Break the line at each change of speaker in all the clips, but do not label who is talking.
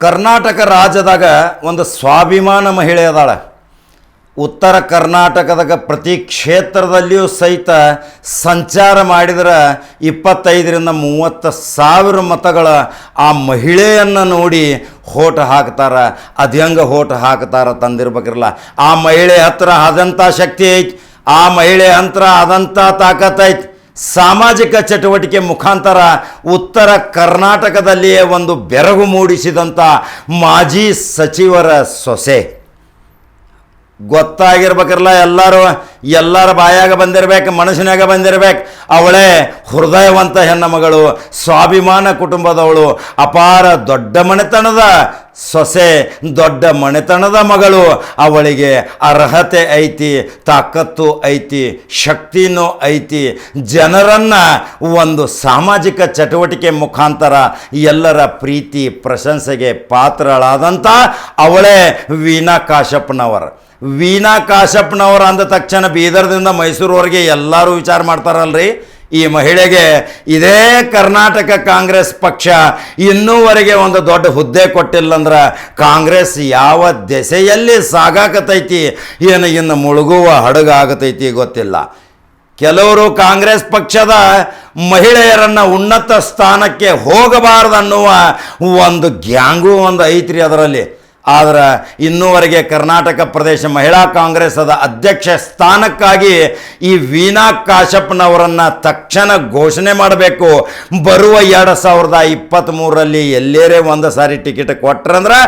ಕರ್ನಾಟಕ ರಾಜ್ಯದಾಗ ಒಂದು ಸ್ವಾಭಿಮಾನ ಮಹಿಳೆ ಅದಾಳ. ಉತ್ತರ ಕರ್ನಾಟಕದಾಗ ಪ್ರತಿ ಕ್ಷೇತ್ರದಲ್ಲಿಯೂ ಸಹಿತ ಸಂಚಾರ ಮಾಡಿದ್ರೆ ಇಪ್ಪತ್ತೈದರಿಂದ ಮೂವತ್ತು ಸಾವಿರ ಮತಗಳ ಆ ಮಹಿಳೆಯನ್ನು ನೋಡಿ ಹೋಟ ಹಾಕ್ತಾರ. ಅದು ಹೆಂಗೆ ಹೋಟ ಹಾಕ್ತಾರ ತಂದಿರ್ಬೇಕಿರಲ್ಲ. ಆ ಮಹಿಳೆ ಹತ್ರ ಆದಂಥ ಶಕ್ತಿ ಐತಿ. ಆ ಮಹಿಳೆ ಹತ್ರ ಆದಂಥ ತಾಕತ್ ಐತಿ. ಸಾಮಾಜಿಕ ಚಟುವಟಿಕೆ ಮುಖಾಂತರ ಉತ್ತರ ಕರ್ನಾಟಕದಲ್ಲಿಯೇ ಒಂದು ಬೆರಗು ಮೂಡಿಸಿದಂಥ ಮಾಜಿ ಸಚಿವರ ಸೊಸೆ. ಗೊತ್ತಾಗಿರ್ಬೇಕಲ್ಲ ಎಲ್ಲರೂ, ಎಲ್ಲರ ಬಾಯಾಗ ಬಂದಿರ್ಬೇಕು, ಮನಸ್ಸಿನಾಗ ಬಂದಿರ್ಬೇಕು. ಅವಳೇ ಹೃದಯವಂತ ಹೆಣ್ಣು ಮಗಳು, ಸ್ವಾಭಿಮಾನ ಕುಟುಂಬದವಳು, ಅಪಾರ ದೊಡ್ಡ ಮನೆತನದ ಸೊಸೆ, ದೊಡ್ಡ ಮನೆತನದ ಮಗಳು, ಅವಳಿಗೆ ಅರ್ಹತೆ ಐತಿ, ತಾಕತ್ತು ಐತಿ, ಶಕ್ತಿನೂ ಐತಿ. ಜನರನ್ನು ಒಂದು ಸಾಮಾಜಿಕ ಚಟುವಟಿಕೆ ಮುಖಾಂತರ ಎಲ್ಲರ ಪ್ರೀತಿ, ಪ್ರಶಂಸೆಗೆ ಪಾತ್ರಳಾದಂಥ ಅವಳೇ ವೀಣಾ ಕಾಶಪ್ಪನವರು ವೀಣಾ ಕಾಶಪ್ಪನವರು ಅಂದ ತಕ್ಷಣ ಬೀದರ್ದಿಂದ ಮೈಸೂರುವರೆಗೆ ಎಲ್ಲರೂ ವಿಚಾರ ಮಾಡ್ತಾರಲ್ರಿ? ಈ ಮಹಿಳೆಗೆ ಇದೇ ಕರ್ನಾಟಕ ಕಾಂಗ್ರೆಸ್ ಪಕ್ಷ ಇನ್ನೂವರೆಗೆ ಒಂದು ದೊಡ್ಡ ಹುದ್ದೆ ಕೊಟ್ಟಿಲ್ಲಂದ್ರೆ ಕಾಂಗ್ರೆಸ್ ಯಾವ ದೆಸೆಯಲ್ಲಿ ಸಾಗಾಕತೈತಿ? ಏನು ಇನ್ನು ಮುಳುಗುವ ಹಡಗಾಗತೈತಿ ಗೊತ್ತಿಲ್ಲ. ಕೆಲವರು ಕಾಂಗ್ರೆಸ್ ಪಕ್ಷದ ಮಹಿಳೆಯರನ್ನು ಉನ್ನತ ಸ್ಥಾನಕ್ಕೆ ಹೋಗಬಾರದನ್ನುವ ಒಂದು ಗ್ಯಾಂಗು ಒಂದು ಐತ್ರಿ ಅದರಲ್ಲಿ. ಆದ್ರೆ ಇನ್ನೂವರೆಗೆ ಕರ್ನಾಟಕ ಪ್ರದೇಶ ಮಹಿಳಾ ಕಾಂಗ್ರೆಸ್ಸದ ಅಧ್ಯಕ್ಷ ಸ್ಥಾನಕ್ಕಾಗಿ ಈ ವೀಣಾ ಕಾಶಪ್ಪನವರನ್ನು ತಕ್ಷಣ ಘೋಷಣೆ ಮಾಡಬೇಕು. ಬರುವ ಎರಡು ಸಾವಿರದ ಇಪ್ಪತ್ತ್ಮೂರರಲ್ಲಿ ಎಲ್ಲೇರೇ ಒಂದು ಸಾರಿ ಟಿಕೆಟ್ ಕೊಟ್ರಂದ್ರೆ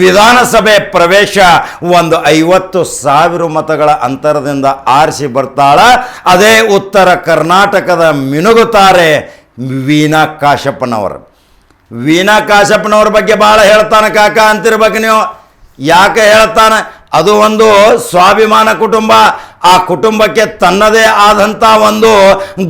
ವಿಧಾನಸಭೆ ಪ್ರವೇಶ ಒಂದು ಐವತ್ತು ಸಾವಿರ ಮತಗಳ ಅಂತರದಿಂದ ಆರಿಸಿ ಬರ್ತಾಳ. ಅದೇ ಉತ್ತರ ಕರ್ನಾಟಕದ ಮಿನುಗುತ್ತಾರೆ ವೀಣಾ ಕಾಶಪ್ಪನವರು ವೀಣಾ ಕಾಶಪ್ಪನವ್ರ ಬಗ್ಗೆ ಭಾಳ ಹೇಳ್ತಾನೆ ಕಾಕ ಅಂತಿರ್ಬೇಕು ನೀವು. ಯಾಕೆ ಹೇಳ್ತಾನೆ? ಅದು ಒಂದು ಸ್ವಾಭಿಮಾನ ಕುಟುಂಬ ಆ ಕುಟುಂಬಕ್ಕೆ ತನ್ನದೇ ಆದಂಥ ಒಂದು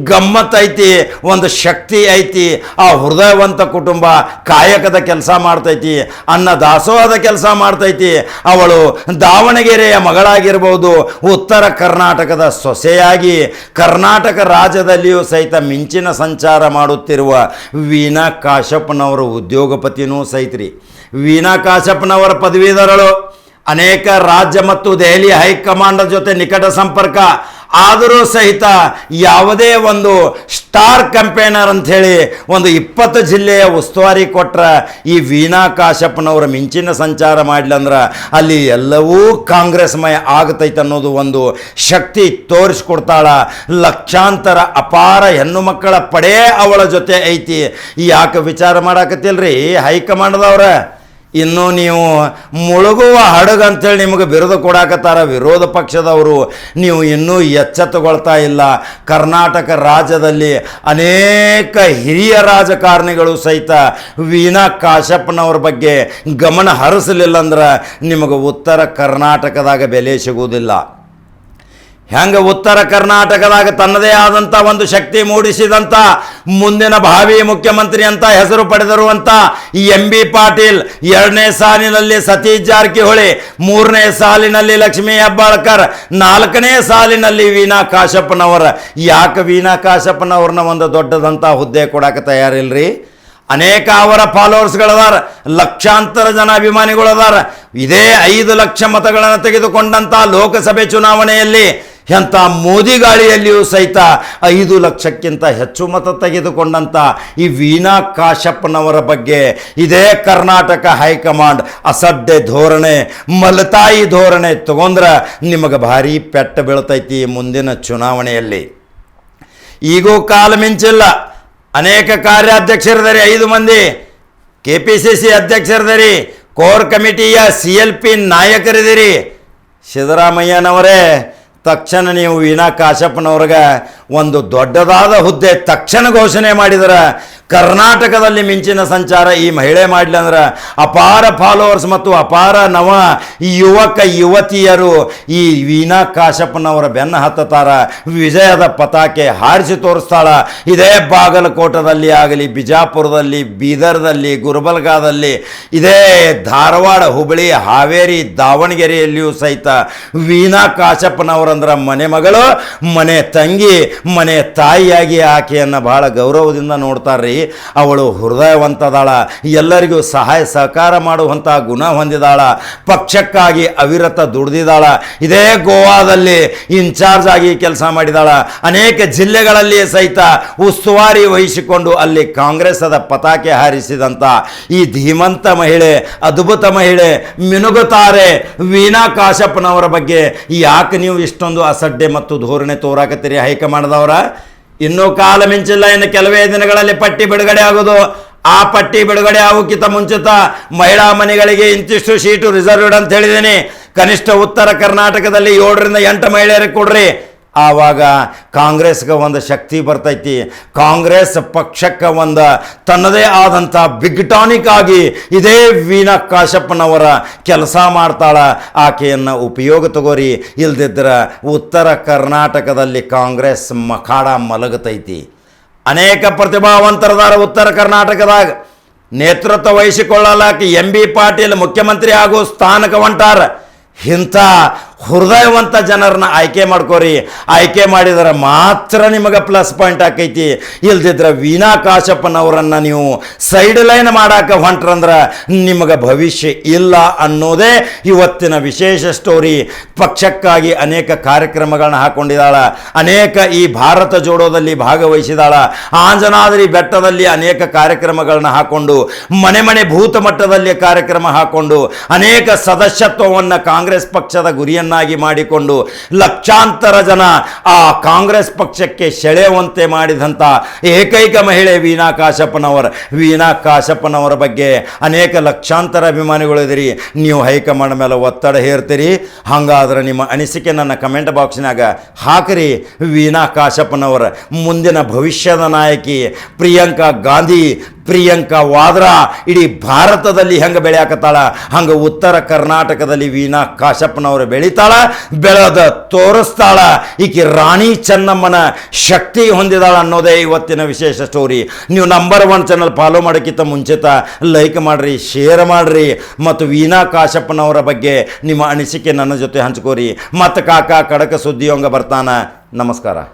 ಗಮ್ಮತ್ ಐತಿ, ಒಂದು ಶಕ್ತಿ ಐತಿ, ಆ ಹೃದಯವಂತ ಕುಟುಂಬ ಕಾಯಕದ ಕೆಲಸ ಮಾಡ್ತೈತಿ, ಅನ್ನ ದಾಸೋಹದ ಕೆಲಸ ಮಾಡ್ತೈತಿ, ಅವಳು ದಾವಣಗೆರೆಯ ಮಗಳಾಗಿರ್ಬೋದು, ಉತ್ತರ ಕರ್ನಾಟಕದ ಸೊಸೆಯಾಗಿ, ಕರ್ನಾಟಕ ರಾಜ್ಯದಲ್ಲಿಯೂ ಸಹಿತ ಮಿಂಚಿನ ಸಂಚಾರ ಮಾಡುತ್ತಿರುವ ವೀಣಾ ಕಾಶಪ್ಪನವರು ಉದ್ಯೋಗಪತಿನೂ ಸಹಿತ್ರಿ. ವೀಣಾ ಕಾಶಪ್ಪನವರ ಪದವೀಧರಳು. ಅನೇಕ ರಾಜ್ಯ ಮತ್ತು ದೆಹಲಿ ಹೈಕಮಾಂಡ್ ಜೊತೆ ನಿಕಟ ಸಂಪರ್ಕ. ಆದರೂ ಸಹಿತ ಯಾವುದೇ ಒಂದು ಸ್ಟಾರ್ ಕಂಪೇನರ್ ಅಂಥೇಳಿ ಒಂದು ಇಪ್ಪತ್ತು ಜಿಲ್ಲೆಯ ಉಸ್ತುವಾರಿ ಕೊಟ್ಟರೆ ಈ ವೀಣಾ ಕಾಶಪ್ಪನವರು ಮಿಂಚಿನ ಸಂಚಾರ ಮಾಡ್ಲಂದ್ರೆ ಅಲ್ಲಿ ಎಲ್ಲವೂ ಕಾಂಗ್ರೆಸ್ಮಯ ಆಗತೈತೆ ಅನ್ನೋದು ಒಂದು ಶಕ್ತಿ ತೋರಿಸ್ಕೊಡ್ತಾಳ. ಲಕ್ಷಾಂತರ ಅಪಾರ ಹೆಣ್ಣು ಮಕ್ಕಳ ಪಡೆ ಅವಳ ಜೊತೆ ಐತಿ. ಯಾಕೆ ವಿಚಾರ ಮಾಡಾಕತ್ತಿಲ್ರಿ ಹೈಕಮಾಂಡ್ದವ್ರ? ಇನ್ನು ನೀವು ಮುಳುಗುವ ಹಡಗು ಅಂತೇಳಿ ನಿಮಗೆ ಬಿರುದು ಕೊಡಾಕತ್ತಾರ. ವಿರೋಧ ಪಕ್ಷದವರು ನೀವು ಇನ್ನೂ ಎಚ್ಚೆತ್ತುಕೊಳ್ತಾ ಇಲ್ಲ. ಕರ್ನಾಟಕ ರಾಜ್ಯದಲ್ಲಿ ಅನೇಕ ಹಿರಿಯ ರಾಜಕಾರಣಿಗಳು ಸಹಿತ ವೀಣಾ ಕಾಶಪ್ಪನವ್ರ ಬಗ್ಗೆ ಗಮನ ಹರಿಸಲಿಲ್ಲ ಅಂದ್ರೆ ನಿಮಗೆ ಉತ್ತರ ಕರ್ನಾಟಕದಾಗ ಬೆಲೆ ಸಿಗುವುದಿಲ್ಲ. ಹೆಂಗ ಉತ್ತರ ಕರ್ನಾಟಕದಾಗ ತನ್ನದೇ ಆದಂಥ ಒಂದು ಶಕ್ತಿ ಮೂಡಿಸಿದಂಥ ಮುಂದಿನ ಭಾವಿ ಮುಖ್ಯಮಂತ್ರಿ ಅಂತ ಹೆಸರು ಪಡೆದರು ಅಂತ ಎಂ ಬಿ ಪಾಟೀಲ್ ಎರಡನೇ ಸಾಲಿನಲ್ಲಿ ಸತೀಶ್ ಜಾರಕಿಹೊಳಿ, ಮೂರನೇ ಸಾಲಿನಲ್ಲಿ ಲಕ್ಷ್ಮೀ ಹೆಬ್ಬಾಳ್ಕರ್, ನಾಲ್ಕನೇ ಸಾಲಿನಲ್ಲಿ ವೀಣಾ ಕಾಶಪ್ಪನವರ. ಯಾಕೆ ವೀಣಾ ಕಾಶಪ್ಪನವ್ರನ್ನ ಒಂದು ದೊಡ್ಡದಂಥ ಹುದ್ದೆ ಕೊಡಕ್ಕೆ ತಯಾರಿಲ್ರಿ? ಅನೇಕ ಅವರ ಫಾಲೋವರ್ಸ್ಗಳದಾರ, ಲಕ್ಷಾಂತರ ಜನ ಅಭಿಮಾನಿಗಳು ಅದಾರ ಇದೇ ಐದು ಲಕ್ಷ ಮತಗಳನ್ನು ತೆಗೆದುಕೊಂಡಂಥ ಲೋಕಸಭೆ ಚುನಾವಣೆಯಲ್ಲಿ ಎಂಥ ಮೋದಿ ಗಾಳಿಯಲ್ಲಿಯೂ ಸಹಿತ ಐದು ಲಕ್ಷಕ್ಕಿಂತ ಹೆಚ್ಚು ಮತ ತೆಗೆದುಕೊಂಡಂಥ ಈ ವೀಣಾ ಕಾಶಪ್ಪನವರ ಬಗ್ಗೆ ಇದೇ ಕರ್ನಾಟಕ ಹೈಕಮಾಂಡ್ ಅಸಡ್ಡೆ ಧೋರಣೆ, ಮಲತಾಯಿ ಧೋರಣೆ ತಗೊಂಡ್ರೆ ನಿಮಗೆ ಭಾರಿ ಪೆಟ್ಟು ಬೀಳ್ತೈತಿ ಮುಂದಿನ ಚುನಾವಣೆಯಲ್ಲಿ. ಈಗೂ ಕಾಲ ಮಿಂಚಿಲ್ಲ. ಅನೇಕ ಕಾರ್ಯಾಧ್ಯಕ್ಷರಿದ್ದಾರೆ, ಐದು ಮಂದಿ. ಕೆ ಪಿ ಸಿ ಸಿ ಅಧ್ಯಕ್ಷರಿದ್ದೀರಿ. ಕೋರ್ ಕಮಿಟಿಯ ಸಿ ಎಲ್ ಪಿ ನಾಯಕರಿದ್ದೀರಿ. ಸಿದ್ದರಾಮಯ್ಯನವರೇ ತಕ್ಷಣ ನೀವು ವೀಣಾ ಕಾಶಪ್ಪನವ್ರಿಗೆ ಒಂದು ದೊಡ್ಡದಾದ ಹುದ್ದೆ ತಕ್ಷಣ ಘೋಷಣೆ ಮಾಡಿದ್ರೆ ಕರ್ನಾಟಕದಲ್ಲಿ ಮಿಂಚಿನ ಸಂಚಾರ ಈ ಮಹಿಳೆ ಮಾಡಲಿ ಅಂದ್ರೆ ಅಪಾರ ಫಾಲೋವರ್ಸ್ ಮತ್ತು ಅಪಾರ ನವ ಯುವಕ, ಯುವತಿಯರು ಈ ವೀನಾ ಕಾಶಪ್ಪನವರ ಬೆನ್ನ ಹತ್ತತಾರ ವಿಜಯದ ಪತಾಕೆ ಹಾರಿಸಿ ತೋರಿಸ್ತಾಳ. ಇದೇ ಬಾಗಲಕೋಟದಲ್ಲಿ ಆಗಲಿ, ಬಿಜಾಪುರದಲ್ಲಿ, ಬೀದರ್ದಲ್ಲಿ ಗುಲ್ಬರ್ಗಾದಲ್ಲಿ ಇದೇ ಧಾರವಾಡ, ಹುಬ್ಬಳ್ಳಿ, ಹಾವೇರಿ, ದಾವಣಗೆರೆಯಲ್ಲಿಯೂ ಸಹಿತ ವೀನಾ ಕಾಶಪ್ಪನವರ ಕಾಶಪ್ಪನವರಂದ್ರ ಮನೆ ಮಗಳು, ಮನೆ ತಂಗಿ, ಮನೆ ತಾಯಿಯಾಗಿ ಆಕೆಯನ್ನು ಬಹಳ ಗೌರವದಿಂದ ನೋಡ್ತಾರ್ರಿ. ಅವಳು ಹೃದಯವಂತದಾಳ. ಎಲ್ಲರಿಗೂ ಸಹಾಯ ಸಹಕಾರ ಮಾಡುವಂಥ ಗುಣ ಹೊಂದಿದಾಳ. ಪಕ್ಷಕ್ಕಾಗಿ ಅವಿರತ ದುಡ್ದಿದಾಳ. ಇದೇ ಗೋವಾದಲ್ಲಿ ಇನ್ಚಾರ್ಜ್ ಆಗಿ ಕೆಲಸ ಮಾಡಿದಾಳ. ಅನೇಕ ಜಿಲ್ಲೆಗಳಲ್ಲಿ ಸಹಿತ ಉಸ್ತುವಾರಿ ವಹಿಸಿಕೊಂಡು ಅಲ್ಲಿ ಕಾಂಗ್ರೆಸ್ದ ಪತಾಕೆ ಹಾರಿಸಿದಂಥ ಈ ಧೀಮಂತ ಮಹಿಳೆ, ಅದ್ಭುತ ಮಹಿಳೆ, ಮಿನುಗುತ್ತಾರೆ ವೀಣಾ ಕಾಶಪ್ಪನವರ ಬಗ್ಗೆ. ಯಾಕೆ ನೀವು ಇಷ್ಟೊಂದು ಅಸಡ್ಡೆ ಮತ್ತು ಧೋರಣೆ ತೋರಾಕತ್ತೀರಿ ಹೈಕಮಾಂಡ್ದವರ? ಇನ್ನೂ ಕಾಲ ಮಿಂಚಿಲ್ಲ ಇನ್ನು ಕೆಲವೇ ದಿನಗಳಲ್ಲಿ ಪಟ್ಟಿ ಬಿಡುಗಡೆ ಆಗೋದು ಆ ಪಟ್ಟಿ ಬಿಡುಗಡೆ ಆಗೋಕ್ಕಿಂತ ಮುಂಚಿತ ಮಹಿಳಾ ಮನೆಗಳಿಗೆ ಇಂತಿಷ್ಟು ಸೀಟು ರಿಸರ್ವ್ಡ್ ಅಂತ ಹೇಳಿದ್ದೀನಿ. ಕನಿಷ್ಠ ಉತ್ತರ ಕರ್ನಾಟಕದಲ್ಲಿ ಏಳರಿಂದ ಎಂಟು ಮಹಿಳೆಯರಿಗೆ ಕೊಡ್ರಿ. ಆವಾಗ ಕಾಂಗ್ರೆಸ್ಗೆ ಒಂದು ಶಕ್ತಿ ಬರ್ತೈತಿ. ಕಾಂಗ್ರೆಸ್ ಪಕ್ಷಕ್ಕೆ ಒಂದು ತನ್ನದೇ ಆದಂಥ ಬಿಗ್ ಟಾನಿಕ್ ಆಗಿ ಇದೇ ವೀಣಾ ಕಾಶಪ್ಪನವರ ಕೆಲಸ ಮಾಡ್ತಾಳೆ. ಆಕೆಯನ್ನು ಉಪಯೋಗ ತಗೋರಿ. ಇಲ್ದಿದ್ರೆ ಉತ್ತರ ಕರ್ನಾಟಕದಲ್ಲಿ ಕಾಂಗ್ರೆಸ್ ಮಖಾಡ ಮಲಗತೈತಿ. ಅನೇಕ ಪ್ರತಿಭಾವಂತರದಾರ ಉತ್ತರ ಕರ್ನಾಟಕದಾಗ ನೇತೃತ್ವ ವಹಿಸಿಕೊಳ್ಳಲಾಕ ಎಂ ಬಿ ಪಾಟೀಲ್ ಮುಖ್ಯಮಂತ್ರಿ ಆಗೋ ಸ್ಥಾನಕ್ಕೆ ಹೊಂಟಾರ ಇಂಥ ಹೃದಯವಂತ ಜನರನ್ನ ಆಯ್ಕೆ ಮಾಡ್ಕೋರಿ. ಆಯ್ಕೆ ಮಾಡಿದರೆ ಮಾತ್ರ ನಿಮಗೆ ಪ್ಲಸ್ ಪಾಯಿಂಟ್ ಆಕೈತಿ. ಇಲ್ದಿದ್ರೆ ವೀಣಾ ಕಾಶಪ್ಪನವರನ್ನು ನೀವು ಸೈಡ್ ಲೈನ್ ಮಾಡಾಕ ಹೊಂಟ್ರಂದ್ರೆ ನಿಮಗೆ ಭವಿಷ್ಯ ಇಲ್ಲ ಅನ್ನೋದೇ ಇವತ್ತಿನ ವಿಶೇಷ ಸ್ಟೋರಿ ಪಕ್ಷಕ್ಕಾಗಿ ಅನೇಕ ಕಾರ್ಯಕ್ರಮಗಳನ್ನ ಹಾಕೊಂಡಿದ್ದಾಳ. ಅನೇಕ ಈ ಭಾರತ ಜೋಡೋದಲ್ಲಿ ಭಾಗವಹಿಸಿದಾಳ ಆಂಜನಾದ್ರಿ ಬೆಟ್ಟದಲ್ಲಿ ಅನೇಕ ಕಾರ್ಯಕ್ರಮಗಳನ್ನ ಹಾಕೊಂಡು, ಮನೆ ಮನೆ ಭೂತ ಮಟ್ಟದಲ್ಲಿ ಕಾರ್ಯಕ್ರಮ ಹಾಕೊಂಡು, ಅನೇಕ ಸದಸ್ಯತ್ವವನ್ನು ಕಾಂಗ್ರೆಸ್ ಪಕ್ಷದ ಗುರಿಯನ್ನಾಗಿ ಮಾಡಿಕೊಂಡು ಲಕ್ಷಾಂತರ ಜನ ಆ ಕಾಂಗ್ರೆಸ್ ಪಕ್ಷಕ್ಕೆ ಸೆಳೆಯುವಂತೆ ಮಾಡಿದಂಥ ಏಕೈಕ ಮಹಿಳೆ ವೀಣಾ ಕಾಶಪ್ಪನವರ. ವೀಣಾ ಕಾಶಪ್ಪನವರ ಬಗ್ಗೆ ಅನೇಕ ಲಕ್ಷಾಂತರ ಅಭಿಮಾನಿಗಳು ಇದ್ದೀರಿ. ನೀವು ಹೈಕಮಾಂಡ್ ಮೇಲೆ ಒತ್ತಡ ಹೇರ್ತೀರಿ. ಹಾಗಾದ್ರೆ ನಿಮ್ಮ ಅನಿಸಿಕೆ ನನ್ನ ಕಮೆಂಟ್ ಬಾಕ್ಸ್ನಾಗ ಹಾಕಿರಿ. ವೀಣಾ ಕಾಶಪ್ಪನವರ, ಮುಂದಿನ ಭವಿಷ್ಯದ ನಾಯಕಿ ಪ್ರಿಯಾಂಕಾ ಗಾಂಧಿ ಪ್ರಿಯಾಂಕಾ ವಾದ್ರಾ ಇಡೀ ಭಾರತದಲ್ಲಿ ಹೆಂಗೆ ಬೆಳೆಯಾಕತ್ತಾಳ? ಹಂಗೆ ಉತ್ತರ ಕರ್ನಾಟಕದಲ್ಲಿ ವೀಣಾ ಕಾಶಪ್ಪನವರು ಬೆಳಿತಾಳ, ಬೆಳೆದ ತೋರಿಸ್ತಾಳ. ಈಕೆ ರಾಣಿ ಚೆನ್ನಮ್ಮನ ಶಕ್ತಿ ಹೊಂದಿದಾಳ ಅನ್ನೋದೇ ಇವತ್ತಿನ ವಿಶೇಷ ಸ್ಟೋರಿ ನೀವು ನಂಬರ್ ಒನ್ ಚಾನಲ್ ಫಾಲೋ ಮಾಡೋಕ್ಕಿಂತ ಮುಂಚಿತ ಲೈಕ್ ಮಾಡಿರಿ ಶೇರ್ ಮಾಡಿರಿ. ಮತ್ತು ವೀಣಾ ಕಾಶಪ್ಪನವರ ಬಗ್ಗೆ ನಿಮ್ಮ ಅನಿಸಿಕೆ ನನ್ನ ಜೊತೆ ಹಂಚ್ಕೋರಿ. ಮತ್ತು ಕಾಕ ಕಡಕ ಸುದ್ದಿಯೊಂಗ ಬರ್ತಾನ. ನಮಸ್ಕಾರ.